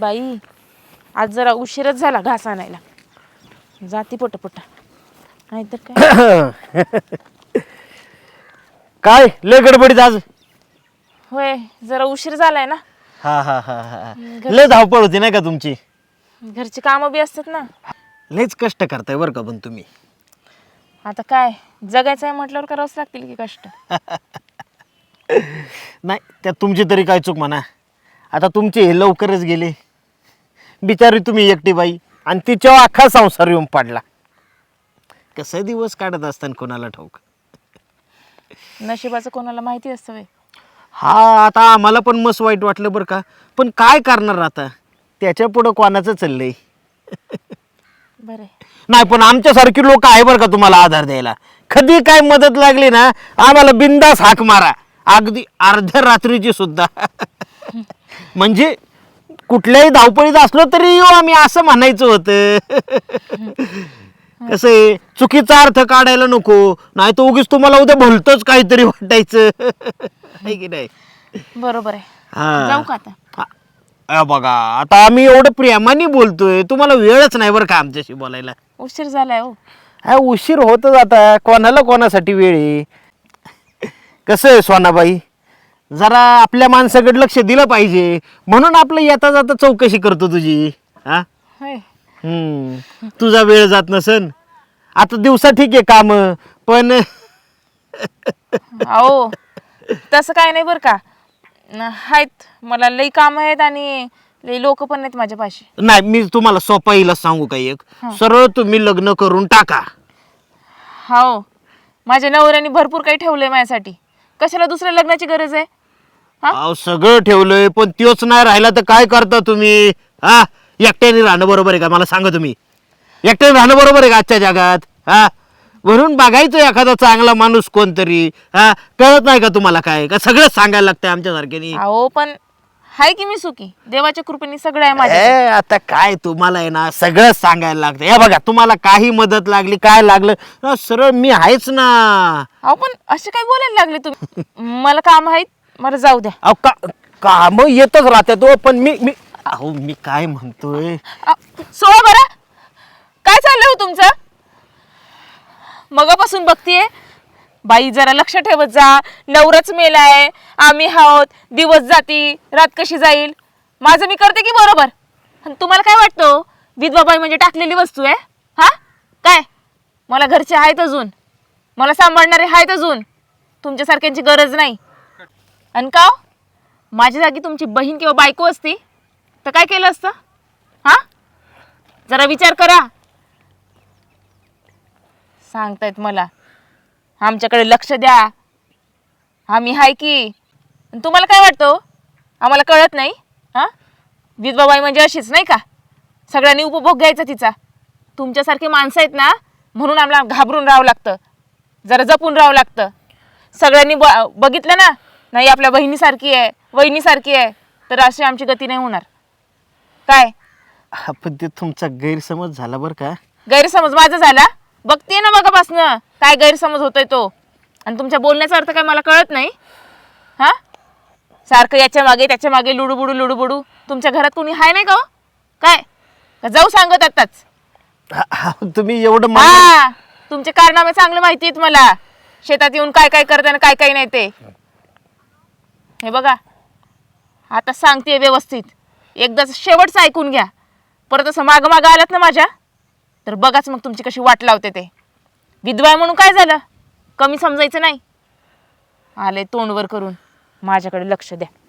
बाई आज जरा उशीरच झाला घास आणायला. जाती पोटपोटा. नाहीतर काय? काय? लय गडबडीत आज? होय जरा उशीर झालाय ना. हा हा हा हा. लय धावपळ होती नाही का तुमची? घरची कामं बी असतात ना. लयच कष्ट करताय बरं का पण तुम्ही. आता काय जगायचं आहे म्हटल्यावर करावंच लागतील की कष्ट? नाही त्यात तुमची तरी काय चूक म्हणा. आता तुमचे हे लवकरच गेले. बिचारी तुम्ही एकटी बाई. आणि तिच्यावर अख्खा संसार येऊन पडला. कसं दिवस काढत असताना कोणाला ठाऊक? नशिबाचं कोणाला माहिती असतं हा आता आम्हाला पण मस्त वाईट वाटलं बरं का. पण काय करणार आता? त्याच्या पुढं कोणाचं चाललंय? बरे. नाही पण आमच्यासारखी लोक आहे बरं का तुम्हाला आधार द्यायला? कधी काय मदत लागली ना आम्हाला बिंदास हाक मारा. अगदी अर्ध्या रात्रीची सुद्धा. म्हणजे कुठल्याही धावपळीत असलो तरी येऊ आम्ही असं म्हणायचं होतं. कसं आहे? चुकीचा अर्थ काढायला नको. नाही तर उगीच तुम्हाला उद्या भलतंच काहीतरी वाटायचं. आहे की नाही? बरोबर आहे. हा. जाऊ का आता? हा. अ बघा आता आम्ही एवढं प्रेमाने बोलतोय तुम्हाला वेळच नाही बरं का आमच्याशी बोलायला. उशीर झालाय हो. हा उशीर होतच आता. कोणाला कोणासाठी वेळ आहे? कसं आहे सोनाबाई? जरा आपल्या माणसाकडे लक्ष दिलं पाहिजे. म्हणून आपलं येता जाता चौकशी करतो तुझी. हा? होय. हम्म. तुझा वेळ जात नसन. आता दिवसा ठीक आहे काम पण अहो तसं काय नाही बरं का. न- आहेत मला लई काम आहेत आणि लई लोक पण नाहीत माझ्यापाशी नाही मी तुम्हाला सोपा येईल सांगू का एक? सरळ तुम्ही लग्न करून टाका. हो. माझ्या नवऱ्याने भरपूर काही ठेवलंय माझ्यासाठी. कशाला दुसऱ्या लग्नाची गरज आहे? अहो सगळं ठेवलंय पण त्योच नाही राहिला तर काय करता तुम्ही? हा? एकट्याने राहणं बरोबर आहे का? मला सांगा तुम्ही. एकट्याने राहणं बरोबर आहे का आजच्या जगात? हा? म्हणून बघायचं एखादा चांगला माणूस कोणतरी. हा? कळत नाही का तुम्हाला काय? का सगळं सांगायला लागतंय आमच्यासारख्यानी? अहो पण हाय की मी सुखी? देवाच्या कृपेने सगळं आहे माझ्या ए, आता काय तुम्हाला आहे ना सगळं सांगायला लागतं हे बघा तुम्हाला काही मदत लागली काय लागलं? सरळ मी आहेच ना. अहो पण असे काय बोलायला लागले तुम्ही? मला काम आहेत. मला जाऊ द्या. अहो का काम येतच राहतात हो, पण मी मी अहो मी काय म्हणतोय? अ, सोळा बरं. काय चाललंय हो तुमचं? मगापासून बघतीये? बाई जरा लक्ष ठेवत जा. नवरच मेलाय. आम्ही आहोत. दिवस जाती. रात कशी जाईल? माझं मी करते की बरोबर? आणि तुम्हाला काय वाटतं हो? विधवा बाई म्हणजे टाकलेली वस्तू आहे. हा? काय? मला घरचे आहेत अजून. मला सांभाळणारे आहेत अजून. तुमच्यासारख्यांची गरज नाही. आणि का हो? माझ्या जागी तुमची बहीण किंवा बायको असती तर काय केलं असतं? हा? जरा विचार करा. सांगतायत मला. आमच्याकडे लक्ष द्या. आम्ही हाय की. आणि तुम्हाला काय वाटतं हो? आम्हाला कळत नाही. हा? विधवाबाई म्हणजे अशीच नाही का? सगळ्यांनी उपभोग घ्यायचा तिचा. तुमच्यासारखे माणसं आहेत ना म्हणून आम्हाला घाबरून राहावं लागतं. जरा जपून राहावं लागतं. सगळ्यांनी ब बघितलं ना नाही आपल्या बहिणीसारखी आहे वहिनीसारखी आहे तर अशी आमची गती नाही होणार. काय? हा, पण ते तुमचा गैरसमज झाला बरं का? गैरसमज माझा झाला? बघते ना मगापासनं काय गैरसमज होतोय तो. आणि तुमच्या बोलण्याचा अर्थ काय मला कळत नाही? हा? सारखं याच्या मागे त्याच्यामागे लुडूबुडू लुडूबुडू. तुमच्या घरात कोणी हाय नाही का हो? काय? का जाऊ सांगत आताच हा, हा, तुम्ही एवढं हा तुमचे कारनामे चांगले माहिती आहेत मला. शेतात येऊन काय काय करताना काय काय नाही ते. हे बघा. आता सांगते व्यवस्थित. एकदाच शेवटचं ऐकून घ्या. परत असं मागं मागं आलात ना माझ्या? तर बघाच मग तुमची कशी वाट लावते ते. विधवा म्हणून काय झालं? कमी समजायचं नाही. आले तोंडवर करून. माझ्याकडे लक्ष द्या.